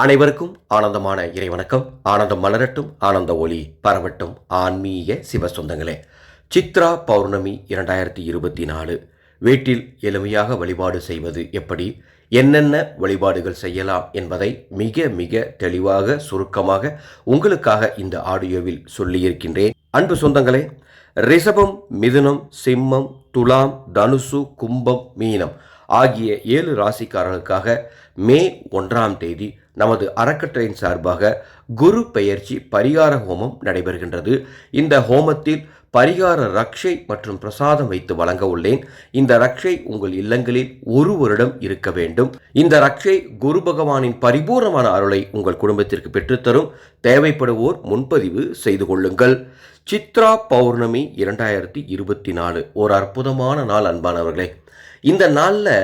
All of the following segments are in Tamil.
அனைவருக்கும் ஆனந்தமான இறைவணக்கம். ஆனந்தம் மலரட்டும் ஆனந்த ஒளி பரவட்டும். ஆன்மீக சிவ சொந்தங்களே சித்ரா பௌர்ணமி இரண்டாயிரத்தி இருபத்தி நாலு. வீட்டில் எளிமையாக வழிபாடு செய்வது எப்படி? என்னென்ன வழிபாடுகள் செய்யலாம் என்பதை மிக மிக தெளிவாக சுருக்கமாக உங்களுக்காக இந்த ஆடியோவில் சொல்லியிருக்கின்றேன். அன்பு சொந்தங்களே ரிஷபம் மிதுனம் சிம்மம் துலாம் தனுசு கும்பம் மீனம் ஆகிய ஏழு ராசிக்காரர்களுக்காக மே ஒன்றாம் தேதி நமது அறக்கட்டளையின் சார்பாக குரு பெயர்ச்சி பரிகார ஹோமம் நடைபெறுகின்றது. இந்த ஹோமத்தில் பரிகார ரக்ஷை மற்றும் பிரசாதம் வைத்து வழங்க உள்ளேன். இந்த ரக்ஷை உங்கள் இல்லங்களில் ஒரு வருடம் இருக்க வேண்டும். இந்த ரக்ஷை குரு பகவானின் பரிபூர்ணமான அருளை உங்கள் குடும்பத்திற்கு பெற்றுத்தரும் தேவைப்படுவோர் முன்பதிவு செய்து கொள்ளுங்கள். சித்ரா பௌர்ணமி இரண்டாயிரத்தி இருபத்தி நாலு. ஒரு அற்புதமான நாள் அன்பானவர்களே. இந்த நாளில்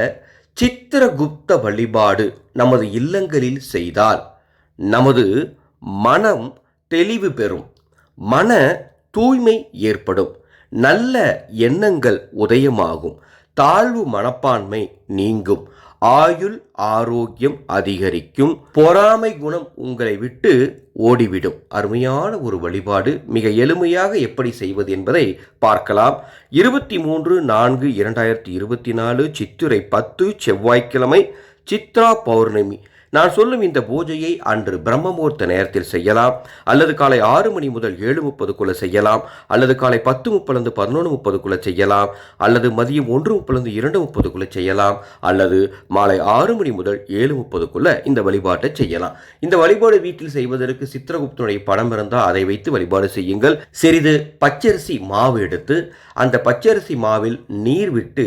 சித்திரகுப்த வழிபாடு நமது இல்லங்களில் செய்தால் நமது மனம் தெளிவு பெறும். மன தூய்மை ஏற்படும். நல்ல எண்ணங்கள் உதயமாகும். தாழ்வு மனப்பான்மை நீங்கும். ஆயுள் ஆரோக்கியம் அதிகரிக்கும். பொறாமை குணம் உங்களை விட்டு ஓடிவிடும். அருமையான ஒரு வழிபாடு. மிக எளிமையாக எப்படி செய்வது என்பதை பார்க்கலாம். இருபத்தி மூன்று நான்கு இரண்டாயிரத்தி இருபத்தி நாலு சித்திரை பத்து செவ்வாய்க்கிழமை சித்ரா பௌர்ணமி. நான் சொல்லும் இந்த பூஜையை அன்று பிரம்மமுகூர்த்த நேரத்தில் செய்யலாம். அல்லது காலை ஆறு மணி முதல் ஏழு முப்பதுக்குள்ளே செய்யலாம். அல்லது காலை பத்து முப்பதுலேருந்து பதினொன்று முப்பதுக்குள்ளே செய்யலாம். அல்லது மதியம் ஒன்று முப்பதுலேருந்து இரண்டு முப்பதுக்குள்ளே செய்யலாம். அல்லது மாலை ஆறு மணி முதல் ஏழு முப்பதுக்குள்ளே இந்த வழிபாட்டை செய்யலாம். இந்த வழிபாடு வீட்டில் செய்வதற்கு சித்திரகுப்தனுடைய படம் இருந்தால் அதை வைத்து வழிபாடு செய்யுங்கள். சிறிது பச்சரிசி மாவு எடுத்து அந்த பச்சரிசி மாவில் நீர் விட்டு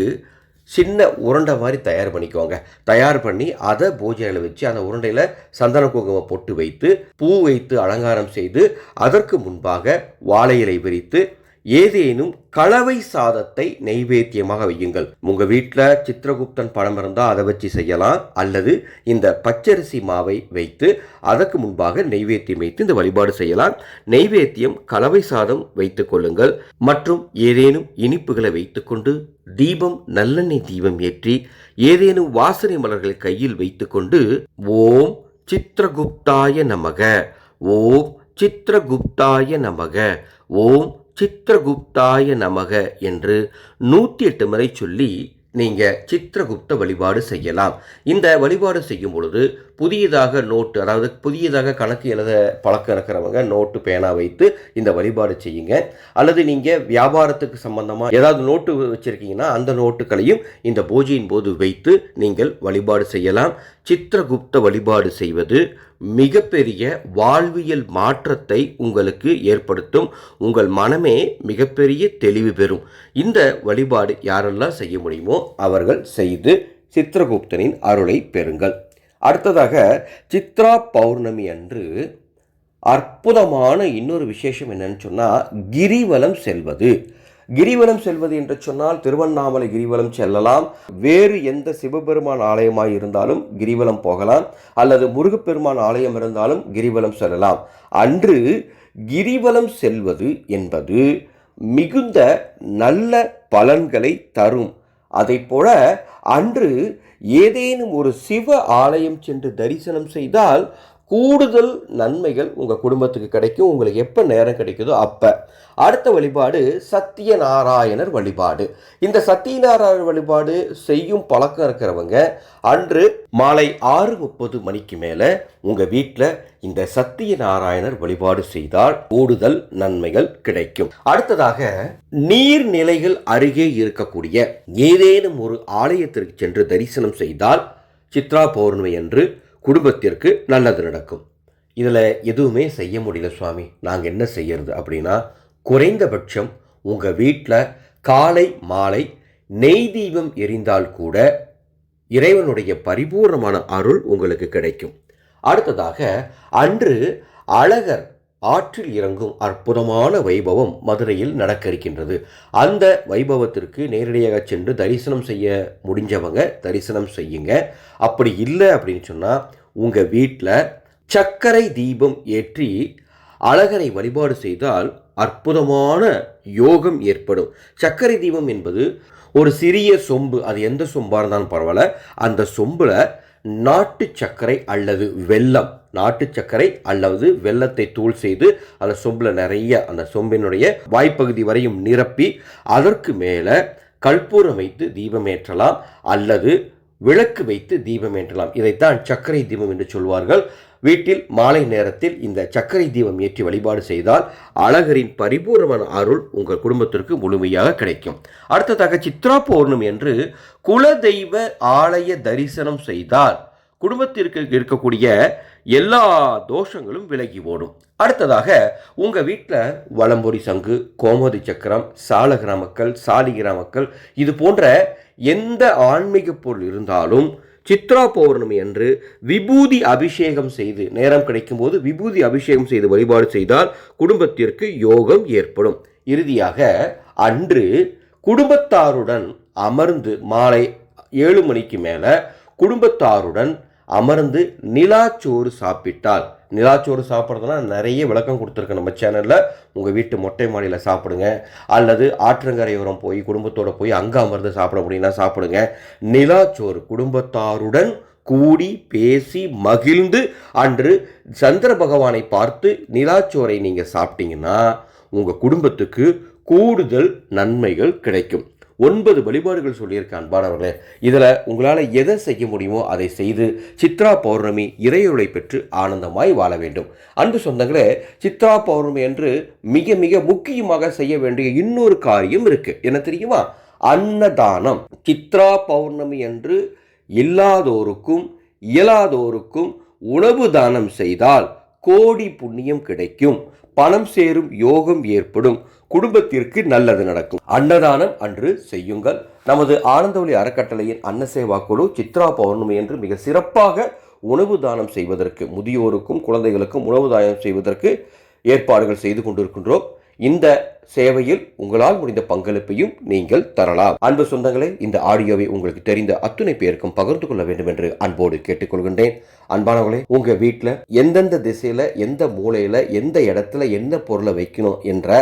சின்ன உருண்டை மாதிரி தயார் பண்ணிக்கோங்க. தயார் பண்ணி அதை பூஜையில் வச்சு அந்த உருண்டையில் சந்தன குங்குமம் பொட்டு வைத்து பூ வைத்து அலங்காரம் செய்து அதற்கு முன்பாக வாழை இலை விரித்து ஏதேனும் கலவை சாதத்தை நெய்வேத்தியமாக வையுங்கள். உங்க வீட்டில் சித்திரகுப்தன் படம் இருந்தால் அதை வச்சு செய்யலாம். அல்லது இந்த பச்சரிசி மாவை வைத்து அதற்கு முன்பாக நெய்வேத்தியம் வைத்து இந்த வழிபாடு செய்யலாம். நெய்வேத்தியம் கலவை சாதம் வைத்துக் கொள்ளுங்கள். மற்றும் ஏதேனும் இனிப்புகளை வைத்துக்கொண்டு தீபம் நல்லெண்ணெய் தீபம் ஏற்றி ஏதேனும் வாசனை மலர்களை கையில் வைத்துக்கொண்டு ஓம் சித்திரகுப்தாய நமக. ஓம் சித்திரகுப்தாய நமக. ஓம் சித்திரகுப்தாய நமக என்று நூற்றி எட்டு முறை சொல்லி நீங்கள் சித்திரகுப்த வழிபாடு செய்யலாம். இந்த வழிபாடு செய்யும் பொழுது புதியதாக நோட்டு அதாவது புதியதாக கணக்கு எழுத பழக்கம் இருக்கிறவங்க நோட்டு பேனா வைத்து இந்த வழிபாடு செய்யுங்க. அல்லது நீங்கள் வியாபாரத்துக்கு சம்பந்தமாக ஏதாவது நோட்டு வச்சுருக்கீங்கன்னா அந்த நோட்டுகளையும் இந்த பூஜையின் போது வைத்து நீங்கள் வழிபாடு செய்யலாம். சித்திரகுப்த வழிபாடு செய்வது மிகப்பெரிய வாழ்வியல் மாற்றத்தை உங்களுக்கு ஏற்படுத்தும். உங்கள் மனமே மிகப்பெரிய தெளிவு பெறும். இந்த வழிபாடு யாரெல்லாம் செய்ய முடியுமோ அவர்கள் செய்து சித்திரகுப்தனின் அருளை பெறுங்கள். அடுத்ததாக சித்ரா பௌர்ணமி அன்று அற்புதமான இன்னொரு விசேஷம் என்னன்னு சொன்னால் கிரிவலம் செல்வது. கிரிவலம் செல்வது என்று சொன்னால் திருவண்ணாமலை கிரிவலம் செல்லலாம். வேறு எந்த சிவபெருமான் ஆலயமாய் இருந்தாலும் கிரிவலம் போகலாம். அல்லது முருகப்பெருமான் ஆலயம் இருந்தாலும் கிரிவலம் செல்லலாம். அன்று கிரிவலம் செல்வது என்பது மிகுந்த நல்ல பலன்களை தரும். அதை போல அன்று ஏதேனும் ஒரு சிவ ஆலயம் சென்று தரிசனம் செய்தால் கூடுதல் நன்மைகள் உங்கள் குடும்பத்துக்கு கிடைக்கும். உங்களுக்கு எப்போ நேரம் கிடைக்குதோ அப்போ. அடுத்த வழிபாடு சத்தியநாராயணர் வழிபாடு. இந்த சத்தியநாராயணர் வழிபாடு செய்யும் பழக்கம் இருக்கிறவங்க அன்று மாலை ஆறு முப்பது மணிக்கு மேலே உங்கள் வீட்டில் இந்த சத்தியநாராயணர் வழிபாடு செய்தால் கூடுதல் நன்மைகள் கிடைக்கும். அடுத்ததாக நீர்நிலைகள் அருகே இருக்கக்கூடிய ஏதேனும் ஒரு ஆலயத்திற்கு சென்று தரிசனம் செய்தால் சித்ரா பௌர்ணமி அன்று குடும்பத்திற்கு நல்லது நடக்கும். இதில் எதுவுமே செய்ய முடியல சுவாமி. நாங்கள் என்ன செய்யறது அப்படின்னா குறைந்தபட்சம் உங்கள் வீட்டில் காலை மாலை நெய் தீபம் எரிந்தால் கூட இறைவனுடைய பரிபூர்ணமான அருள் உங்களுக்கு கிடைக்கும். அடுத்ததாக அன்று அழகர் ஆற்றில் இறங்கும் அற்புதமான வைபவம் மதுரையில் நடக்க இருக்கின்றது அந்த வைபவத்திற்கு நேரடியாக சென்று தரிசனம் செய்ய முடிஞ்சவங்க தரிசனம் செய்யுங்க. அப்படி இல்லை அப்படின்னு சொன்னால் உங்கள் வீட்டில் சர்க்கரை தீபம் ஏற்றி அழகரை வழிபாடு செய்தால் அற்புதமான யோகம் ஏற்படும். சர்க்கரை தீபம் என்பது ஒரு சிறிய சொம்பு அது எந்த சொம்பாக இருந்தாலும் பரவாயில்ல அந்த சொம்பில் நாட்டு சர்க்கரை அல்லது வெல்லம் நாட்டு சர்க்கரை அல்லது வெல்லத்தை தூள் செய்து அந்த சொம்பில் நிறைய அந்த சொம்பினுடைய வாய்ப்பகுதி வரையும் நிரப்பி அதற்கு மேலே கற்பூரம் வைத்து தீபம் ஏற்றலாம் அல்லது விளக்கு வைத்து தீபம் ஏற்றலாம் இதைத்தான் சர்க்கரை தீபம் என்று சொல்வார்கள். வீட்டில் மாலை நேரத்தில் இந்த சர்க்கரை தீபம் ஏற்றி வழிபாடு செய்தால் அழகரின் பரிபூர்ணமான அருள் உங்கள் குடும்பத்திற்கு முழுமையாக கிடைக்கும். அடுத்ததாக சித்ரா பௌர்ணமி என்று குலதெய்வ ஆலய தரிசனம் செய்தால் குடும்பத்திற்கு இருக்கக்கூடிய எல்லா தோஷங்களும் விலகி ஓடும். அடுத்ததாக உங்கள் வீட்டில் வலம்பொரி சங்கு கோமதி சக்கரம் சாலகிரா மக்கள் சாலிகிரா மக்கள் இது போன்ற எந்த ஆன்மீக பொருள் இருந்தாலும் சித்ரா பௌர்ணமி அன்று விபூதி அபிஷேகம் செய்து நேரம் கிடைக்கும்போது விபூதி அபிஷேகம் செய்து வழிபாடு செய்தால் குடும்பத்திற்கு யோகம் ஏற்படும். இறுதியாக அன்று குடும்பத்தாருடன் அமர்ந்து மாலை ஏழு மணிக்கு மேலே குடும்பத்தாருடன் அமர்ந்து நிலாச்சோறு சாப்பிட்டால். நிலாச்சோறு சாப்பிட்றதுனா நிறைய விளக்கம் கொடுத்துருக்கேன் நம்ம சேனலில். உங்கள் வீட்டு மொட்டை மாடியில் சாப்பிடுங்க. அல்லது ஆற்றங்கரையோரம் போய் குடும்பத்தோடு போய் அங்கே அமர்ந்து சாப்பிட முடியும்னா சாப்பிடுங்க. நிலாச்சோறு குடும்பத்தாருடன் கூடி பேசி மகிழ்ந்து அன்று சந்திர பகவானை பார்த்து நிலாச்சோரை நீங்கள் சாப்பிட்டீங்கன்னா உங்கள் குடும்பத்துக்கு கூடுதல் நன்மைகள் கிடைக்கும். ஒன்பது வழிபாடுகள் சொல்லியிருக்க அன்பானவர்களே. இதில் உங்களால் எதை செய்ய முடியுமோ அதை செய்து சித்ரா பௌர்ணமி இறையொருளை பெற்று ஆனந்தமாய் வாழ வேண்டும். அன்பு சொந்தங்களே சித்ரா பௌர்ணமி என்று மிக மிக முக்கியமாக செய்ய வேண்டிய இன்னொரு காரியம் இருக்கு. என்ன தெரியுமா? அன்னதானம். சித்ரா பௌர்ணமி என்று இல்லாதோருக்கும் இயலாதோருக்கும் உணவு தானம் செய்தால் கோடி புண்ணியம் கிடைக்கும். பணம் சேரும் யோகம் ஏற்படும். குடும்பத்திற்கு நல்லது நடக்கும். அன்னதானம் அன்று செய்யுங்கள். நமது ஆனந்தவழி அறக்கட்டளையின் அன்னசேவா குழு சித்ரா பௌர்ணமி என்று மிக சிறப்பாக உணவு தானம் செய்வதற்கு முதியோருக்கும் குழந்தைகளுக்கும் உணவு தானம் செய்வதற்கு ஏற்பாடுகள் செய்து கொண்டிருக்கின்றோம். இந்த சேவையில் உங்களால் முடிந்த பங்களிப்பையும் நீங்கள் தரலாம். அன்பு சொந்தங்களே இந்த ஆடியோவை உங்களுக்கு தெரிந்த அத்துணை பேருக்கும் பகிர்ந்து கொள்ள வேண்டும் என்று அன்போடு கேட்டுக்கொள்கின்றேன். அன்பானவர்களே உங்க வீட்டில் எந்தெந்த திசையில எந்த மூலையில எந்த இடத்துல எந்த பொருளை வைக்கணும் என்ற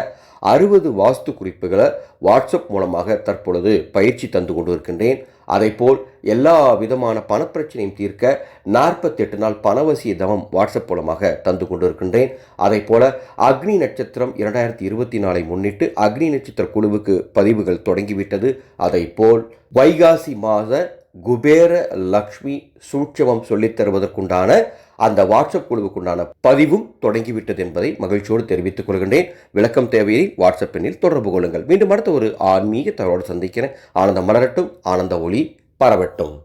அறுபது வாஸ்து குறிப்புகளை வாட்ஸ்அப் மூலமாக தற்பொழுது பயிற்சி தந்து கொண்டிருக்கின்றேன். அதைப்போல் எல்லா விதமான பணப்பிரச்சனையும் தீர்க்க நாற்பத்தெட்டு நாள் பணவசிய தவம் வாட்ஸ்அப் மூலமாக தந்து கொண்டிருக்கின்றேன். அதை போல அக்னி நட்சத்திரம் இரண்டாயிரத்தி இருபத்தி நாலை முன்னிட்டு அக்னி நட்சத்திர குழுவுக்கு பதிவுகள் தொடங்கிவிட்டது. அதை போல் வைகாசி மாத குபேர லக்ஷ்மி சூட்சமம் சொல்லித் தருவதற்குண்டான அந்த வாட்ஸ்அப் குழுவுக்குண்டான பதிவும் தொடங்கிவிட்டது என்பதை மகிழ்ச்சியோடு தெரிவித்துக் கொள்கின்றேன். விளக்கம் தேவையை வாட்ஸ்அப் எண்ணில் தொடர்பு கொள்ளுங்கள். மீண்டும் அடுத்த ஒரு ஆன்மீக தகவலோடு சந்திக்கிறேன். ஆனந்தம் மலரட்டும். ஆனந்த ஒளி பரவட்டும்.